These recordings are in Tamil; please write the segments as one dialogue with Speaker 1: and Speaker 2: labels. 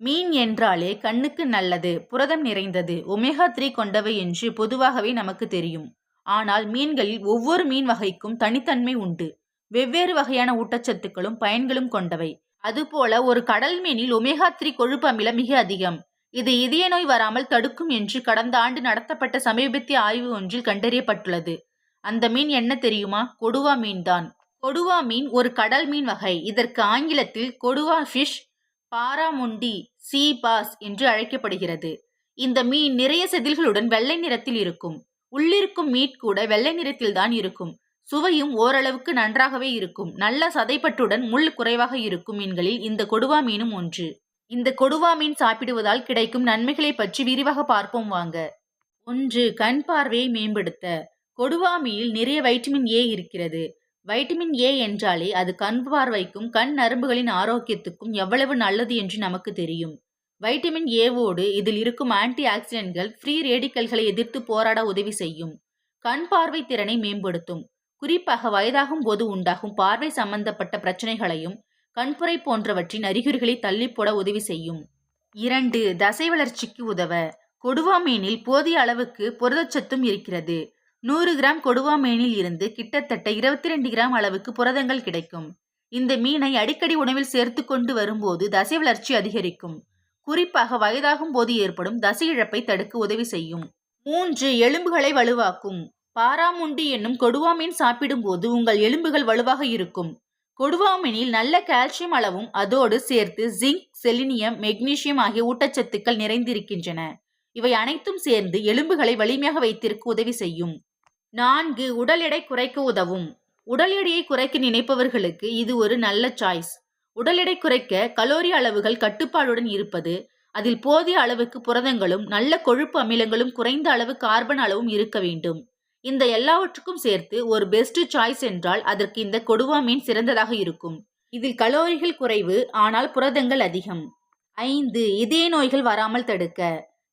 Speaker 1: மீன் என்றாலே கண்ணுக்கு நல்லது புரதம் நிறைந்தது ஒமேகா த்ரீ கொண்டவை என்று பொதுவாகவே நமக்கு தெரியும். ஆனால் மீன்களில் ஒவ்வொரு மீன் வகைக்கும் தனித்தன்மை உண்டு. வெவ்வேறு வகையான ஊட்டச்சத்துக்களும் பயன்களும் கொண்டவை. அதுபோல ஒரு கடல் மீனில் ஒமேகா த்ரீ கொழுப்பு அமிலம் மிக அதிகம். இது இதய நோய் வராமல் தடுக்கும் என்று கடந்த ஆண்டு நடத்தப்பட்ட சமீபத்திய ஆய்வு ஒன்றில் கண்டறியப்பட்டுள்ளது. அந்த மீன் என்ன தெரியுமா? கொடுவா மீன்தான். கொடுவா மீன் ஒரு கடல் மீன் வகை. இதற்கு ஆங்கிலத்தில் கொடுவா ஃபிஷ் பாராமுண்டி சீ பாஸ் என்று அழைக்கப்படுகிறது. இந்த மீன் நிறைய செதில்களுடன் வெள்ளை நிறத்தில் இருக்கும். உள்ளிருக்கும் மீட் கூட வெள்ளை நிறத்தில்தான் இருக்கும். சுவையும் ஓரளவுக்கு நன்றாகவே இருக்கும். நல்ல சதைப்பட்டுடன் முள் குறைவாக இருக்கும் மீன்களில் இந்த கொடுவா மீனும் ஒன்று. இந்த கொடுவா மீன் சாப்பிடுவதால் கிடைக்கும் நன்மைகளை பற்றி விரிவாக பார்ப்போம் வாங்க. ஒன்று கண் பார்வையை மேம்படுத்த. கொடுவா மீனில் நிறைய வைட்டமின் ஏ இருக்கிறது. வைட்டமின் ஏ என்றாலே அது கண் பார்வைக்கும் கண் நரம்புகளின் ஆரோக்கியத்துக்கும் எவ்வளவு நல்லது என்று நமக்கு தெரியும். வைட்டமின் ஏவோடு இதில் இருக்கும் ஆன்டி ஆக்சிடென்ட்கள் ஃப்ரீ ரேடிக்கல்களை எதிர்த்து போராட உதவி செய்யும். கண் பார்வை திறனை மேம்படுத்தும். குறிப்பாக வயதாகும் போது உண்டாகும் பார்வை சம்பந்தப்பட்ட பிரச்சனைகளையும் கண்புரை போன்றவற்றின் அறிகுறிகளை தள்ளிப்போட போட உதவி செய்யும். இரண்டு தசை வளர்ச்சிக்கு உதவ. கொடுவா மீனில் போதிய அளவுக்கு புரதச்சத்தும் இருக்கிறது. நூறு கிராம் கொடுவா மீனில் இருந்து கிட்டத்தட்ட இருபத்தி ரெண்டு கிராம் அளவுக்கு புரதங்கள் கிடைக்கும். இந்த மீனை அடிக்கடி உணவில் சேர்த்து கொண்டு வரும்போது தசை வளர்ச்சி அதிகரிக்கும். குறிப்பாக வயதாகும் போது ஏற்படும் தசை இழப்பை தடுக்க உதவி செய்யும். மூன்று எலும்புகளை வலுவாக்கும். பாராமுண்டி என்னும் கொடுவா மீன் சாப்பிடும்போது உங்கள் எலும்புகள் வலுவாக இருக்கும். கொடுவா மீனில் நல்ல கால்சியம் அளவும் அதோடு சேர்த்து ஜிங்க் செலினியம் மெக்னீசியம் ஆகிய ஊட்டச்சத்துக்கள் நிறைந்திருக்கின்றன. இவை அனைத்தும் சேர்ந்து எலும்புகளை வலிமையாக வைத்திருக்க உதவி செய்யும். நான்கு உடல் எடை குறைக்க உதவும். உடல் எடையை குறைக்க நினைப்பவர்களுக்கு இது ஒரு நல்ல சாய்ஸ் உடல் எடை குறைக்க கலோரி அளவுகள் கட்டுப்பாடுடன் இருப்பது அதில் போதிய அளவுக்கு புரதங்களும் நல்ல கொழுப்பு அமிலங்களும் குறைந்த அளவு கார்பன் அளவும் இருக்க வேண்டும். இந்த எல்லாவற்றுக்கும் சேர்த்து ஒரு பெஸ்ட் சாய்ஸ் என்றால் அதற்கு இந்த கொடுவா மீன் சிறந்ததாக இருக்கும். இதில் கலோரிகள் குறைவு ஆனால் புரதங்கள் அதிகம். ஐந்து இதய நோய்கள் வராமல் தடுக்க.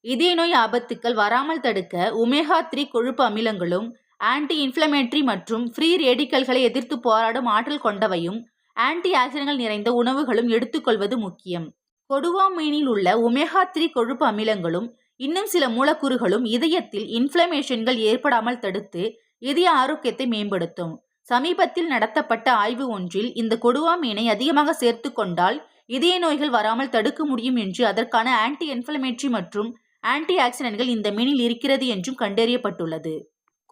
Speaker 1: இதய நோய் ஆபத்துக்கள் வராமல் தடுக்க உமேகா த்ரீ கொழுப்பு அமிலங்களும் ஆன்டி இன்ஃப்ளமேட்டரி மற்றும் ஃப்ரீ ரேடிக்கல்களை எதிர்த்து போராடும் ஆற்றல் கொண்டவையும் ஆன்டி ஆக்சிடென்ட்கள் நிறைந்த உணவுகளும் எடுத்துக்கொள்வது முக்கியம். கொடுவா மீனில் உள்ள ஒமேகா த்ரீ கொழுப்பு அமிலங்களும் இன்னும் சில மூலக்கூறுகளும் இதயத்தில் இன்ஃப்ளமேஷன்கள் ஏற்படாமல் தடுத்து இதய ஆரோக்கியத்தை மேம்படுத்தும். சமீபத்தில் நடத்தப்பட்ட ஆய்வு ஒன்றில் இந்த கொடுவா மீனை அதிகமாக சேர்த்து கொண்டால் இதய நோய்கள் வராமல் தடுக்க முடியும் என்று அதற்கான ஆன்டி இன்ஃப்ளமேட்டரி மற்றும் ஆன்டி ஆக்சிடென்ட்கள் இந்த மீனில் இருக்கிறது என்றும் கண்டறியப்பட்டுள்ளது.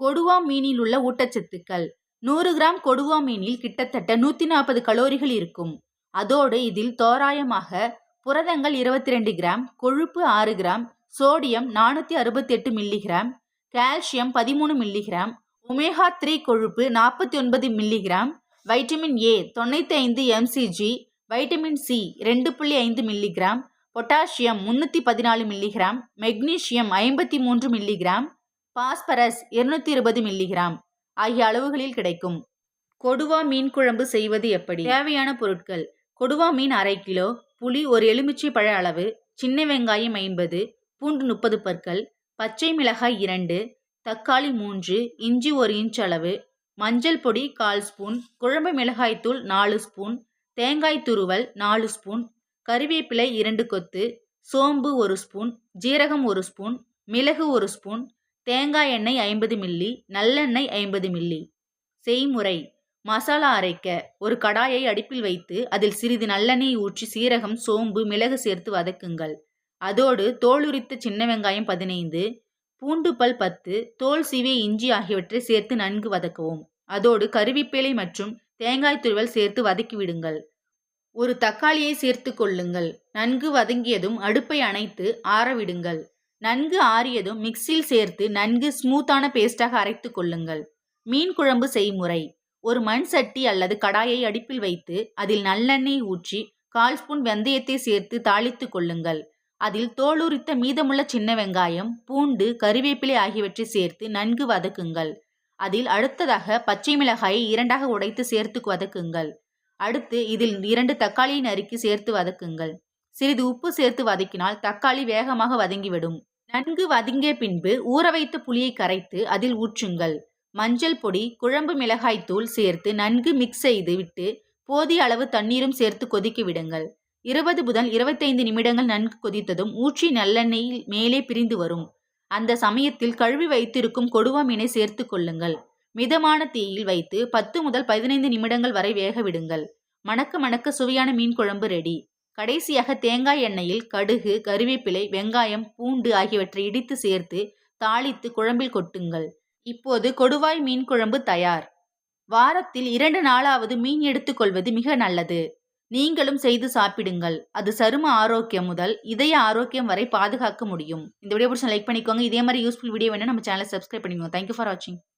Speaker 1: கொடுவா மீனில் உள்ள ஊட்டச்சத்துக்கள். நூறு கிராம் கொடுவா மீனில் கிட்டத்தட்ட நூற்றி நாற்பது கலோரிகள் இருக்கும். அதோடு இதில் தோராயமாக புரதங்கள் இருபத்தி ரெண்டு கிராம் கொழுப்பு ஆறு கிராம் சோடியம் நானூற்றி அறுபத்தெட்டு மில்லிகிராம் கால்சியம் பதிமூணு மில்லிகிராம் ஒமேகா த்ரீ கொழுப்பு நாற்பத்தி ஒன்பது மில்லிகிராம் வைட்டமின் ஏ தொண்ணூற்றி ஐந்து எம்சிஜி வைட்டமின் சி ரெண்டு புள்ளி ஐந்து மில்லிகிராம் பொட்டாசியம் முன்னூற்றி பதினாலு மில்லிகிராம் மெக்னீசியம் ஐம்பத்தி மூன்று மில்லிகிராம் பாஸ்பரஸ் இருநூத்தி இருபது மில்லிகிராம். ஆகிய அளவுகளில் கிடைக்கும். கொடுவா மீன் குழம்பு செய்வது எப்படி? தேவையான பொருட்கள். கொடுவா மீன் அரை கிலோ புளி ஒரு எலுமிச்சை பழ அளவு சின்ன வெங்காயம் ஐம்பது பூண்டு முப்பது பற்கள் பச்சை மிளகாய் இரண்டு தக்காளி மூன்று இஞ்சி ஒரு இன்ச் அளவு மஞ்சள் பொடி கால் ஸ்பூன் குழம்பு மிளகாய்த்தூள் நாலு ஸ்பூன் தேங்காய் துருவல் நாலு ஸ்பூன் கறிவேப்பிலை இரண்டு கொத்து சோம்பு ஒரு ஸ்பூன் ஜீரகம் ஒரு ஸ்பூன் மிளகு ஒரு ஸ்பூன் தேங்காய் எண்ணெய் ஐம்பது மில்லி நல்லெண்ணெய் ஐம்பது மில்லி. செய்முறை. மசாலா அரைக்க ஒரு கடாயை அடுப்பில் வைத்து அதில் சிறிது நல்லெண்ணெய் ஊற்றி சீரகம் சோம்பு மிளகு சேர்த்து வதக்குங்கள். அதோடு தோல் உரித்த சின்ன வெங்காயம் பதினைந்து பூண்டு பல் பத்து தோல் சீவிய இஞ்சி ஆகியவற்றை சேர்த்து நன்கு வதக்கவும். அதோடு கருவேப்பிலை மற்றும் தேங்காய் துருவல் சேர்த்து வதக்கி விடுங்கள். ஒரு தக்காளியை சேர்த்து கொள்ளுங்கள். நன்கு வதங்கியதும் அடுப்பை அணைத்து ஆறவிடுங்கள் நன்கு ஆறியதும் மிக்சியில் சேர்த்து நன்கு ஸ்மூத்தான பேஸ்டாக அரைத்து கொள்ளுங்கள். மீன் குழம்பு செய்முறை. ஒரு மண் சட்டி அல்லது கடாயை அடுப்பில் வைத்து அதில் நல்லெண்ணெய் ஊற்றி கால் ஸ்பூன் வெந்தயத்தை சேர்த்து தாளித்து கொள்ளுங்கள். அதில் தோலுரித்த மீதமுள்ள சின்ன வெங்காயம் பூண்டு கறிவேப்பிலை ஆகியவற்றை சேர்த்து நன்கு வதக்குங்கள். அதில் அடுத்ததாக பச்சை மிளகாயை இரண்டாக உடைத்து சேர்த்து வதக்குங்கள். அடுத்து இதில் இரண்டு தக்காளியை நறுக்கி சேர்த்து வதக்குங்கள். சிறிது உப்பு சேர்த்து வதக்கினால் தக்காளி வேகமாக வதங்கிவிடும். நன்கு வதங்கிய பின்பு ஊற வைத்த புளியை கரைத்து அதில் ஊற்றுங்கள். மஞ்சள் பொடி குழம்பு மிளகாய் தூள் சேர்த்து நன்கு மிக்ஸ் செய்து விட்டு போதிய அளவு தண்ணீரும் சேர்த்து கொதிக்க விடுங்கள். இருபது முதல் இருபத்தைந்து நிமிடங்கள் நன்கு கொதித்ததும் ஊற்றி நல்லெண்ணெயில் மேலே பிரிந்து வரும். அந்த சமயத்தில் கழுவி வைத்திருக்கும் கொடுவா மீனை சேர்த்து கொள்ளுங்கள். மிதமான தீயில் வைத்து பத்து முதல் பதினைந்து நிமிடங்கள் வரை வேக விடுங்கள். மணக்க மணக்க சுவையான மீன் குழம்பு ரெடி கடைசியாக தேங்காய் எண்ணெயில் கடுகு கருவேப்பிலை வெங்காயம் பூண்டு ஆகியவற்றை இடித்து சேர்த்து தாளித்து குழம்பில் கொட்டுங்கள். இப்போது கொடுவாய் மீன் குழம்பு தயார். வாரத்தில் இரண்டு நாளாவது மீன் எடுத்துக்கொள்வது மிக நல்லது. நீங்களும் செய்து சாப்பிடுங்கள். அது சரும ஆரோக்கியம் முதல் இதய ஆரோக்கியம் வரை பாதுகாக்க முடியும். இந்த வீடியோ பிடிச்சா லைக் பண்ணிக்கோங்க. இதே மாதிரி யூஸ்ஃபுல் வீடியோ வேணும் நம்ம சேனலை சப்ஸ்கிரைப் பண்ணிக்கோங்க. தேங்க்யூ ஃபார் வாட்சிங்